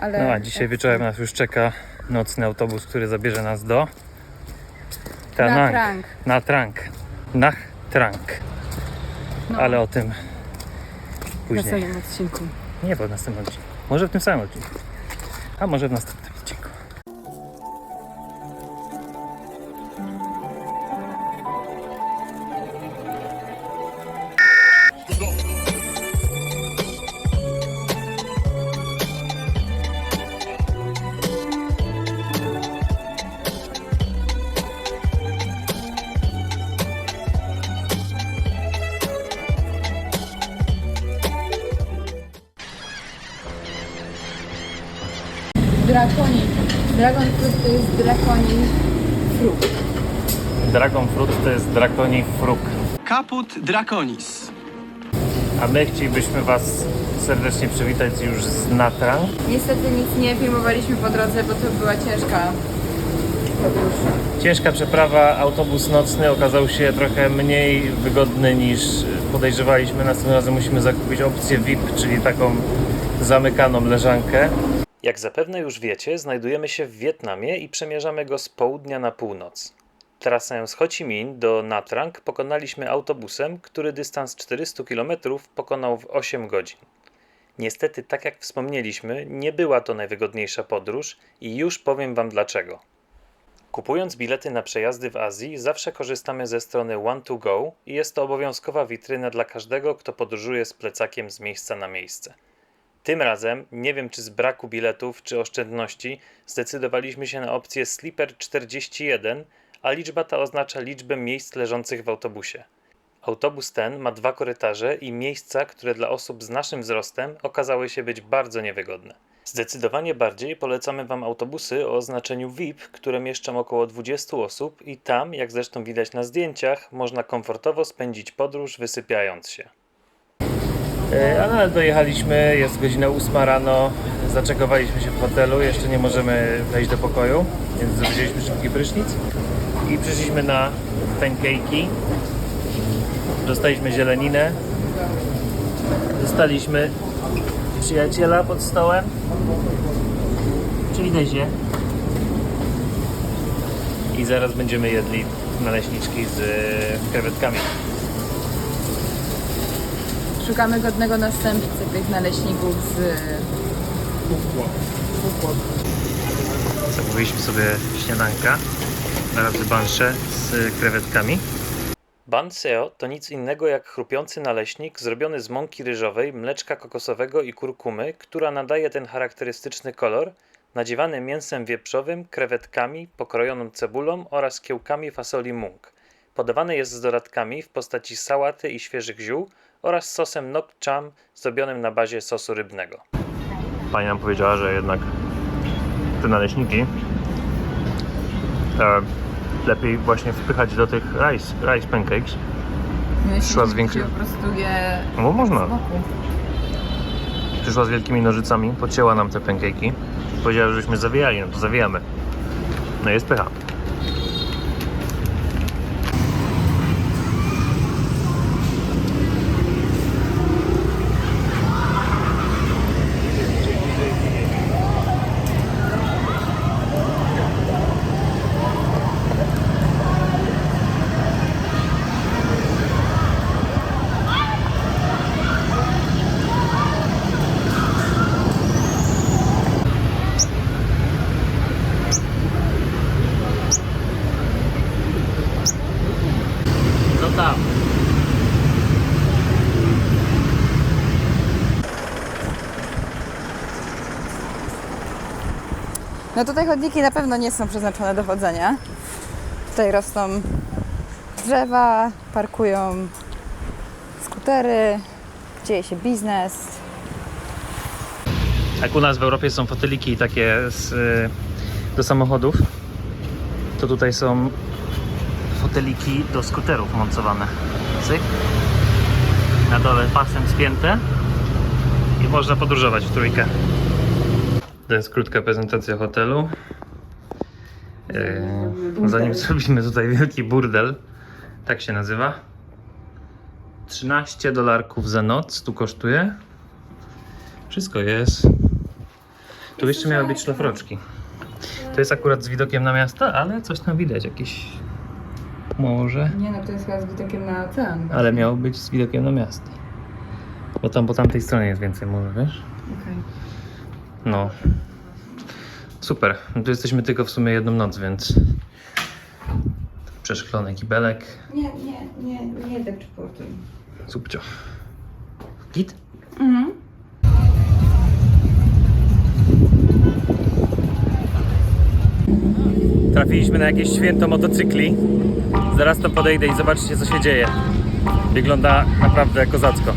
Ale No a dzisiaj wieczorem nas już czeka nocny autobus, który zabierze nas do na Tanang. Trang. Na Trang. Nach Trang. No, Ale o tym w później. następnym odcinku. Nie, bo w następnym odcinku. Może w tym samym odcinku. A może w następnym Drakoni. Dragon fruit to jest drakoni fruit. Dragon Fruit to jest drakoni fruk. Kaput Draconis. A my chcielibyśmy Was serdecznie przywitać już z Natrang. Niestety nic nie filmowaliśmy po drodze, bo to była ciężka podróż. Ciężka przeprawa, autobus nocny okazał się trochę mniej wygodny niż podejrzewaliśmy. Następnym razem musimy zakupić opcję VIP, czyli taką zamykaną leżankę. Jak zapewne już wiecie, znajdujemy się w Wietnamie i przemierzamy go z południa na północ. Trasę z Ho Chi Minh do Nha Trang pokonaliśmy autobusem, który dystans 400 km pokonał w 8 godzin. Niestety, tak jak wspomnieliśmy, nie była to najwygodniejsza podróż i już powiem Wam dlaczego. Kupując bilety na przejazdy w Azji, zawsze korzystamy ze strony One2Go i jest to obowiązkowa witryna dla każdego, kto podróżuje z plecakiem z miejsca na miejsce. Tym razem, nie wiem czy z braku biletów, czy oszczędności, zdecydowaliśmy się na opcję Sleeper 41, a liczba ta oznacza liczbę miejsc leżących w autobusie. Autobus ten ma dwa korytarze i miejsca, które dla osób z naszym wzrostem okazały się być bardzo niewygodne. Zdecydowanie bardziej polecamy Wam autobusy o oznaczeniu VIP, które mieszczą około 20 osób i tam, jak zresztą widać na zdjęciach, można komfortowo spędzić podróż wysypiając się. E, Ale dojechaliśmy, jest godzina 8 rano, zaczekowaliśmy się w hotelu, jeszcze nie możemy wejść do pokoju, więc zrobiliśmy szybki prysznic i przyszliśmy na pancake'i. Dostaliśmy zieleninę, dostaliśmy przyjaciela pod stołem. Czyli się. I zaraz będziemy jedli naleśniczki z krewetkami. Szukamy godnego następcy tych naleśników z Zamówiliśmy sobie śniadanka na razy bansze z krewetkami. Banseo to nic innego jak chrupiący naleśnik zrobiony z mąki ryżowej, mleczka kokosowego i kurkumy, która nadaje ten charakterystyczny kolor, nadziewany mięsem wieprzowym, krewetkami, pokrojoną cebulą oraz kiełkami fasoli mung. Podawany jest z dodatkami w postaci sałaty i świeżych ziół oraz sosem nok cham zrobionym na bazie sosu rybnego. Pani nam powiedziała, że jednak te naleśniki e, lepiej właśnie wpychać do tych rice, rice pancakes. Szła z większych- po prostu je No można. z boku. Przyszła z wielkimi nożycami, podcięła nam te pancake'i. Powiedziała, żeśmy zawijali, no to zawijamy. No jest pycha. No tam. No tutaj chodniki na pewno nie są przeznaczone do chodzenia. Tutaj rosną drzewa, parkują skutery, dzieje się biznes. Jak u nas w Europie są foteliki takie z, y, do samochodów, to tutaj są foteliki do skuterów montowane. Cyk. Na dole pasem spięte i można podróżować w trójkę. To jest krótka prezentacja hotelu. Yy, zanim zrobimy tutaj wielki burdel, tak się nazywa. 13 dolarków za noc tu kosztuje. Wszystko jest. Tu jeszcze miały być szlafroczki. To jest akurat z widokiem na miasto, ale coś tam widać, jakieś morze. Nie no, to jest chyba z widokiem na ocean. Ale miało być z widokiem na miasto. Bo tam po tamtej stronie jest więcej morza, wiesz? Okej. No. Super. No tu jesteśmy tylko w sumie jedną noc, więc... Przeszklony kibelek. Nie, nie, nie, nie tak czyportuj. Subcio. Git? Mhm. Trafiliśmy na jakieś święto motocykli. Zaraz tam podejdę i zobaczcie co się dzieje. Wygląda naprawdę kozacko.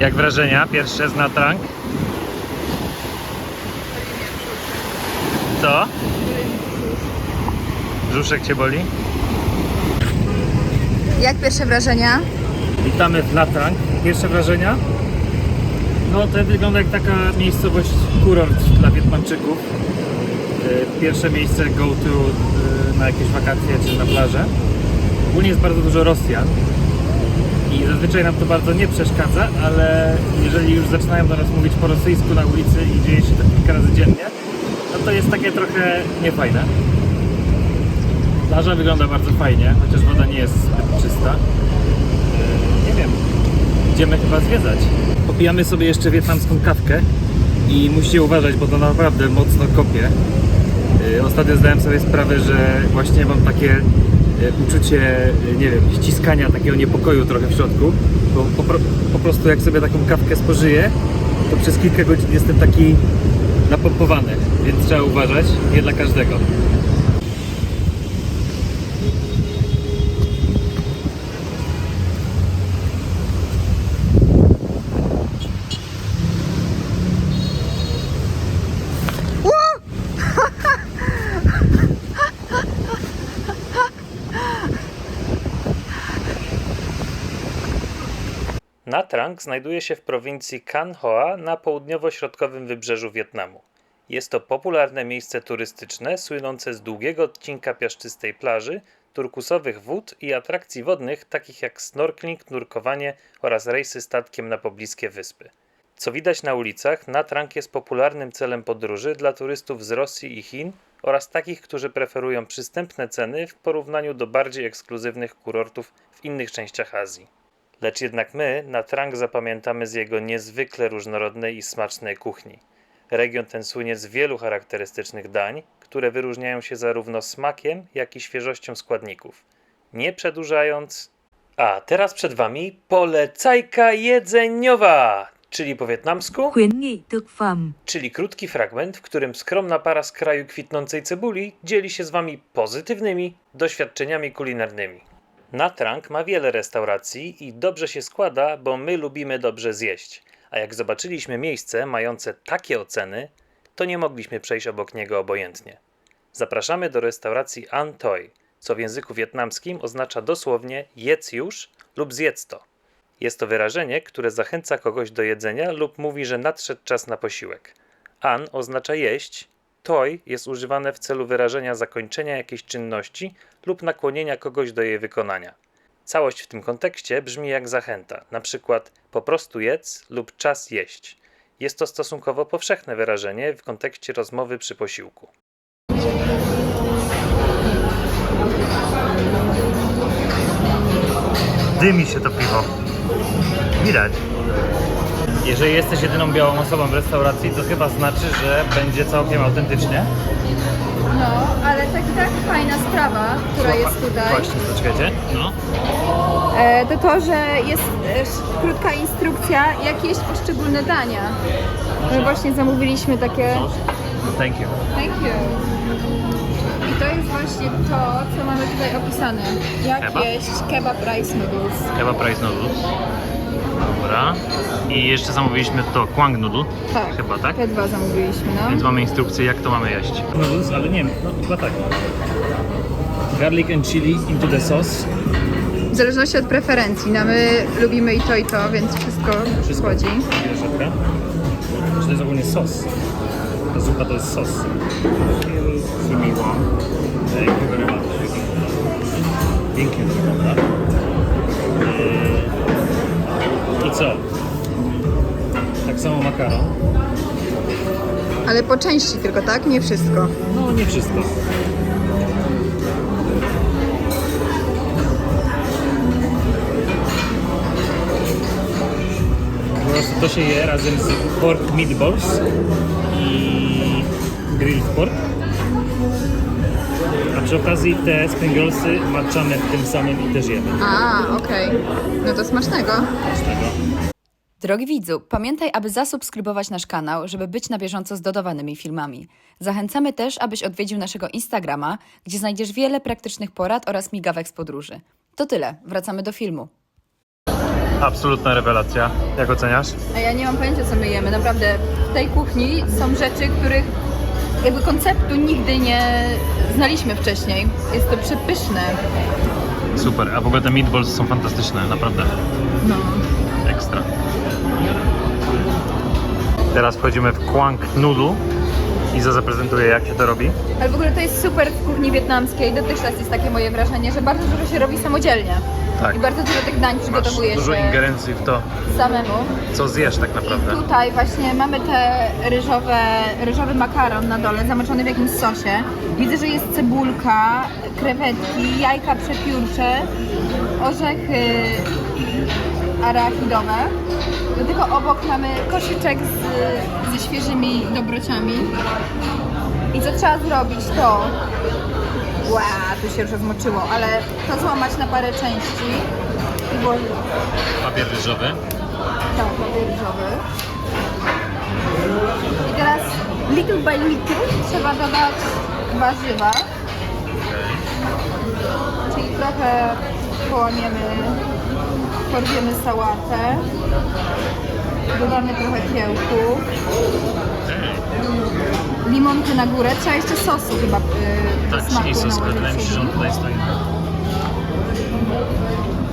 Jak wrażenia pierwsze z Natrang? Co? Brzuszek cię boli? Jak pierwsze wrażenia? Witamy w Natrang. Pierwsze wrażenia? No to wygląda jak taka miejscowość kurort dla Wietnamczyków. E, Pierwsze miejsce go to e, na jakieś wakacje czy na plażę. Ogólnie jest bardzo dużo Rosjan i zazwyczaj nam to bardzo nie przeszkadza, ale jeżeli już zaczynają do nas mówić po rosyjsku na ulicy i dzieje się to kilka razy dziennie, no to jest takie trochę niefajne. Plaża wygląda bardzo fajnie, chociaż woda nie jest zbyt czysta. E, Nie wiem, idziemy chyba zwiedzać. Popijamy sobie jeszcze wietnamską kawkę i musicie uważać, bo to naprawdę mocno kopie. E, Ostatnio zdałem sobie sprawę, że właśnie mam takie uczucie, e, nie wiem, ściskania, takiego niepokoju trochę w środku, bo po, po prostu jak sobie taką kawkę spożyję, to przez kilka godzin jestem taki napompowany, więc trzeba uważać, nie dla każdego. Nha Trang znajduje się w prowincji Can Hoa na południowo-środkowym wybrzeżu Wietnamu. Jest to popularne miejsce turystyczne słynące z długiego odcinka piaszczystej plaży, turkusowych wód i atrakcji wodnych takich jak snorkling, nurkowanie oraz rejsy statkiem na pobliskie wyspy. Co widać na ulicach, Nha Trang jest popularnym celem podróży dla turystów z Rosji i Chin oraz takich, którzy preferują przystępne ceny w porównaniu do bardziej ekskluzywnych kurortów w innych częściach Azji. Lecz jednak my na Trang zapamiętamy z jego niezwykle różnorodnej i smacznej kuchni. Region ten słynie z wielu charakterystycznych dań, które wyróżniają się zarówno smakiem, jak i świeżością składników. Nie przedłużając. A teraz przed Wami polecajka jedzeniowa! czyli po wietnamsku, czyli krótki fragment, w którym skromna para z kraju kwitnącej cebuli dzieli się z Wami pozytywnymi doświadczeniami kulinarnymi. Natrang ma wiele restauracji i dobrze się składa, bo my lubimy dobrze zjeść. A jak zobaczyliśmy miejsce mające takie oceny, to nie mogliśmy przejść obok niego obojętnie. Zapraszamy do restauracji An Toi, co w języku wietnamskim oznacza dosłownie jedz już lub zjedz to. Jest to wyrażenie, które zachęca kogoś do jedzenia lub mówi, że nadszedł czas na posiłek. An oznacza jeść, toj jest używane w celu wyrażenia zakończenia jakiejś czynności lub nakłonienia kogoś do jej wykonania. Całość w tym kontekście brzmi jak zachęta, na przykład po prostu jedz lub czas jeść. Jest to stosunkowo powszechne wyrażenie w kontekście rozmowy przy posiłku. Dymi się to piwo. Widać. Jeżeli jesteś jedyną białą osobą w restauracji, to chyba znaczy, że będzie całkiem autentycznie. No, ale tak i tak fajna sprawa, która jest tutaj, Właśnie, poczekajcie. No. e, to to, że jest e, sz- krótka instrukcja, jak jeść poszczególne dania. My właśnie zamówiliśmy takie... Thank you. Thank you. I to jest właśnie to, co mamy tutaj opisane. Jak Kebab? jeść kebab rice noodles. Kebab rice noodles. Dobra. I jeszcze zamówiliśmy to kwang noodle. Tak, Chyba, tak? te dwa zamówiliśmy, no. Więc mamy instrukcję, jak to mamy jeść. Noodles, ale nie, no chyba tak. Garlic and chili into the sauce. W zależności od preferencji. No my lubimy i to i to, więc wszystko, Wszystko. wchodzi. Rzepka. Czy to jest ogólnie sos? Ta zupa to jest sos. You very much. Pięknie to wygląda. Co? Tak samo makaron. Ale po części tylko, tak? Nie wszystko. No nie wszystko. Po prostu to się je razem z pork meatballs i grilled pork. Przy okazji te springlesy maczamy tym samym i też jemy. A, okej. No to smacznego. Drogi widzu, pamiętaj, aby zasubskrybować nasz kanał, żeby być na bieżąco z dodawanymi filmami. Zachęcamy też, abyś odwiedził naszego Instagrama, gdzie znajdziesz wiele praktycznych porad oraz migawek z podróży. To tyle, wracamy do filmu. Absolutna rewelacja. Jak oceniasz? A ja nie mam pojęcia, co my jemy. Naprawdę w tej kuchni są rzeczy, których jakby konceptu nigdy nie znaliśmy wcześniej. Jest to przepyszne. Super, a w ogóle te meatballs są fantastyczne, naprawdę. No. Ekstra. Teraz wchodzimy w Kwang Noodle. Iza zaprezentuje jak się to robi. Ale w ogóle to jest super w kuchni wietnamskiej. Dotychczas jest takie moje wrażenie, że bardzo dużo się robi samodzielnie. Tak. I bardzo dużo tych dań Masz przygotowuje dużo ingerencji w to, samemu. co zjesz tak naprawdę. Tutaj właśnie mamy te ryżowe, ryżowy makaron na dole, zamoczony w jakimś sosie. Widzę, że jest cebulka, krewetki, jajka przepiórcze, orzechy arachidowe. Do tego obok mamy koszyczek z, ze świeżymi dobrociami. I co trzeba zrobić to... Ła, tu się już rozmoczyło, ale to złamać na parę części i włożyć Papier ryżowy. tak, papier ryżowy. I teraz little by little trzeba dodać warzywa. Czyli trochę połamiemy, porwiemy sałatę. Dodamy trochę kiełku. Limonkę na górę. Trzeba jeszcze sosu chyba yy, Tak, chili sos, wydaje mi się, że on tutaj stoi.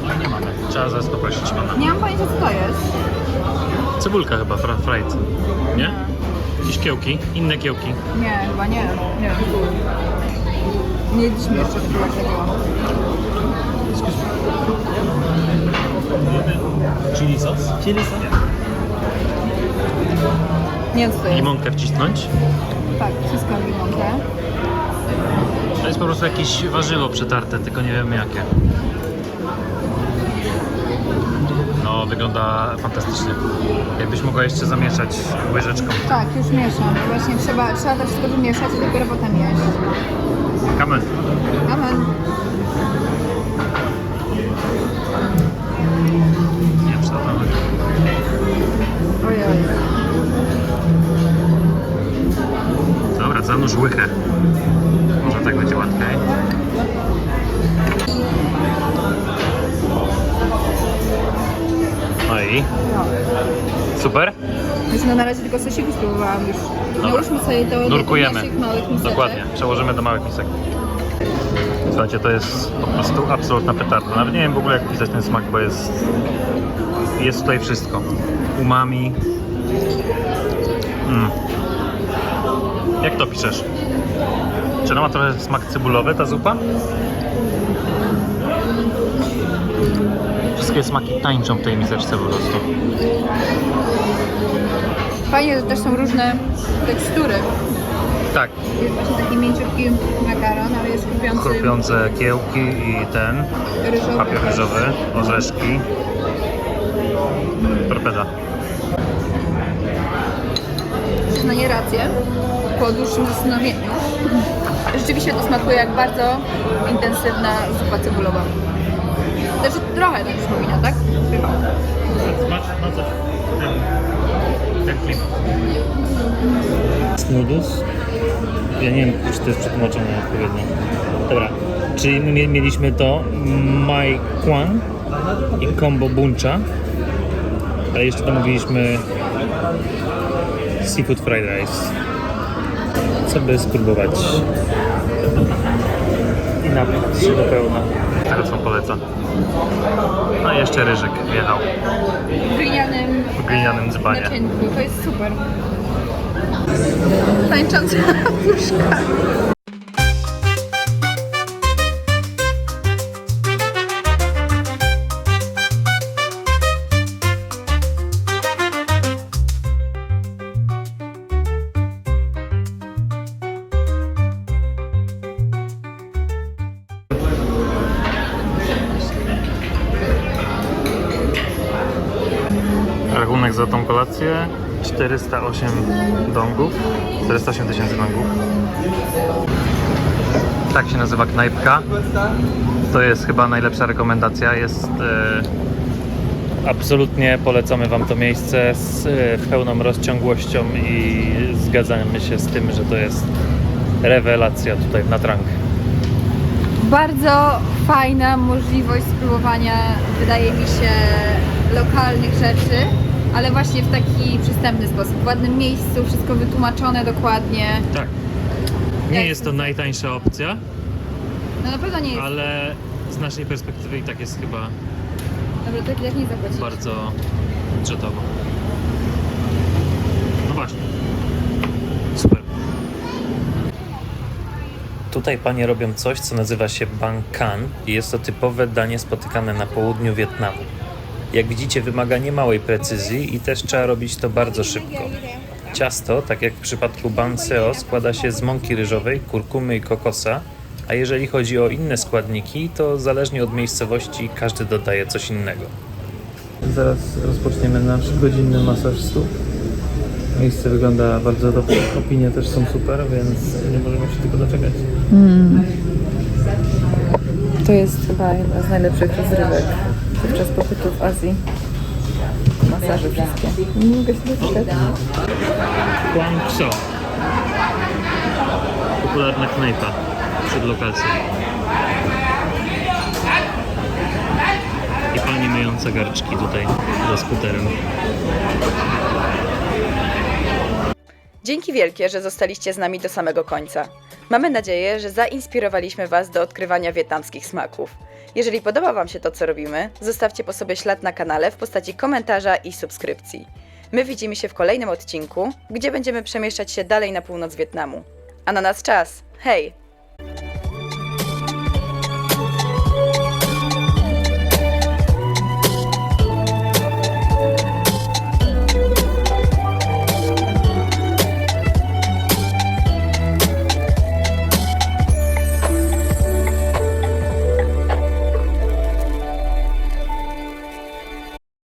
No nie mamy. Trzeba zaraz poprosić pana. Nie mam pojęcia co to jest. Cebulka chyba, fra- fried. Nie? Jakieś kiełki, inne kiełki. Nie, chyba nie. Nie. Nie jedliśmy jeszcze czegoś takiego. Chili sos? Chili sos. Nie wiem co to jest. Limonkę wcisnąć. Tak, wciskam limonkę. To jest po prostu jakieś warzywo przetarte, tylko nie wiemy jakie. No, wygląda fantastycznie. Jakbyś mogła jeszcze zamieszać łyżeczką. Tak, już mieszam. Właśnie trzeba, trzeba to wszystko wymieszać i dopiero potem jeść. Kamen. Amen. Nie wsadamy. Ojej. Dobra, zanurz łychę. Może tak będzie łatwiej. No i? No. Super? Znaczy, no na razie tylko sosiku spróbowałam już. Nałóżmy sobie do Nurkujemy. małych miseczek. Dokładnie. Przełożymy do małych misek. Słuchajcie, to jest po prostu absolutna petarda. Nawet nie wiem w ogóle jak pisać ten smak, bo jest jest tutaj wszystko. Umami. Mm. Jak to piszesz? Czy ona ma trochę smak cebulowy, ta zupa? Wszystkie smaki tańczą w tej miseczce po prostu. Fajnie, że też są różne tekstury. Tak, Jest właśnie taki mięciutki makaron, ale jest chrupiący chrupiące kiełki i ten ryżowy. papier ryżowy, orzeszki. Torpeda. Przyznanie rację po dłuższym zastanowieniu. Rzeczywiście to smakuje jak bardzo intensywna zupa cebulowa. Znaczy trochę tak przypomina, tak? Chyba. Zobacz, no co? Ten, ten klimat. Noodles? Ja nie wiem, czy to jest przetłumaczone odpowiednio. Dobra, czyli my mie- mieliśmy to Mai Kwan i Combo Buncha. Ale jeszcze domówiliśmy Seafood Fried Rice. Co by spróbować? I napić się do pełna. Tego co poleca. No i jeszcze ryżyk wjechał W glinianym w glinianym dzbanie. naczynku. To jest super. Tańcząca puszka. Kolację 408 dongów. 408 tysięcy dongów. Tak się nazywa knajpka. To jest chyba najlepsza rekomendacja. Jest e, absolutnie polecamy Wam to miejsce z e, pełną rozciągłością i zgadzamy się z tym, że to jest rewelacja tutaj na Trank. Bardzo fajna możliwość spróbowania, wydaje mi się, lokalnych rzeczy, ale właśnie w taki przystępny sposób. W ładnym miejscu, wszystko wytłumaczone dokładnie. Tak. Nie jest to najtańsza opcja, No na pewno nie jest. ale z naszej perspektywy i tak jest chyba Dobra, to jak nie zapłacić. bardzo budżetowo. No właśnie. Super. Tutaj panie robią coś, co nazywa się bang can i jest to typowe danie spotykane na południu Wietnamu. Jak widzicie, wymaga niemałej precyzji i też trzeba robić to bardzo szybko. Ciasto, tak jak w przypadku banh seo, składa się z mąki ryżowej, kurkumy i kokosa, a jeżeli chodzi o inne składniki, to zależnie od miejscowości każdy dodaje coś innego. Zaraz rozpoczniemy nasz godzinny masaż stóp. Miejsce wygląda bardzo dobrze, opinie też są super, więc nie możemy się tylko doczekać. To jest chyba jedna z najlepszych rozrywek podczas pobytu w Azji. Masaże wszystkie. Nie mogę się doczekać. Guangzhou. Popularna knajpa przed lokacją. I pani myjąca garczki tutaj za skuterem. Dzięki wielkie, że zostaliście z nami do samego końca. Mamy nadzieję, że zainspirowaliśmy Was do odkrywania wietnamskich smaków. Jeżeli podoba Wam się to, co robimy, zostawcie po sobie ślad na kanale w postaci komentarza i subskrypcji. My widzimy się w kolejnym odcinku, gdzie będziemy przemieszczać się dalej na północ Wietnamu. A na nas czas. Hej!